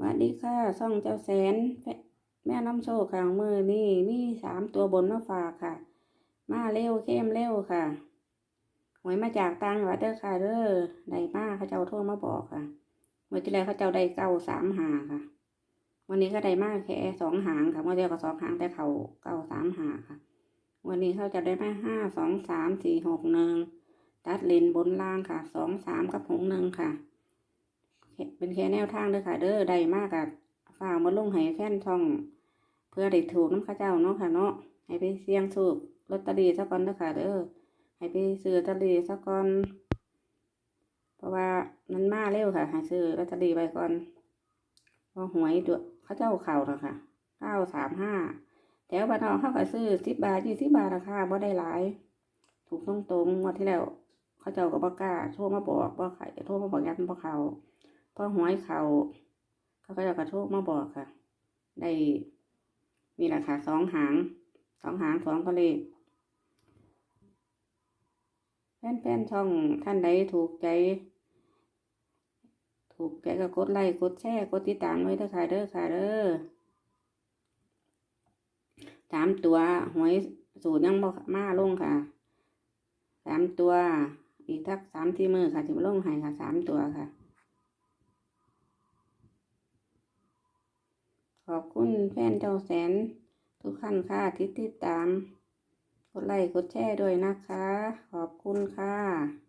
สวัสดีค่ะซ่องเจ้าแสน แม่น้ำโชคค่ะมือนี่มีสามตัวบนมาฝากค่ะ มาเร็วเข้มเร็วค่ะหวยมาจากต่างจังวัดเด้อค่ะเด้อได้มาเขาเจ้าโทรมาบอกค่ะเมื่อที่แล้วเขาเจ้าได้เก้าสามหาค่ะ วันนี้ก็ได้มาแค่สองหางค่ะเมื่อเดียวก็สองหางแต่เขาเก้าสามหาค่ะ วันนี้เขาจะได้มาห้าสองสามสี่หกหนึ่งตัดเลนบนล่างค่ะสองสามกับหกหนึ่งค่ะ เป็นแค่แนวทางเด้อค่ะ เด้อได้มากกับฝากมาลงให้แฟนช่อง เพื่อได้ถูกน้ำข้าเจ้าเนาะค่ะเนาะให้ไปเสี่ยงสูบลอตเตอรี่สักก่อนเด้อค่ะ เด้อให้ไปซื้อลอตเตอรี่สักก่อน เพราะว่ามันมาเร็วค่ะให้ซื้อลอตเตอรี่ไปก่อนเพอหวยตัวเข้าเจ้าเข่าแล้วค่ะเก้าสามห้าแถวบ้านนอกเขาก็ซื้อสิบบาทยี่สิบบาทราคาบ่ได้หลาย ถูกตรงตรงวันที่แล้ว เขาเจ้าก็บ่กล้าโทรมาบอกว่าไข่โทรมาบอกยันบ่เขา พอหวยเขาเขาก็จะกระโชกมาบอกค่ะ ได้มีราคาสองหางสองหางสองตัวเลขแฟนๆช่องท่านใดถูกใจ ถูกใจก็กดไลค์กดแชร์กดติดตามไว้เด้อค่ะเด้อค่ะเด้อสามตัวหวยสูตรยังบ่มาลงค่ะสามตัว อีกทักสามที่มือค่ะที่มาลงให้ค่ะสามตัวค่ะ ขอบคุณแฟนเจ้าแสน ทุกท่านค่ะที่ติดตาม กดไลค์กดแชร์ด้วยนะคะ ขอบคุณค่ะ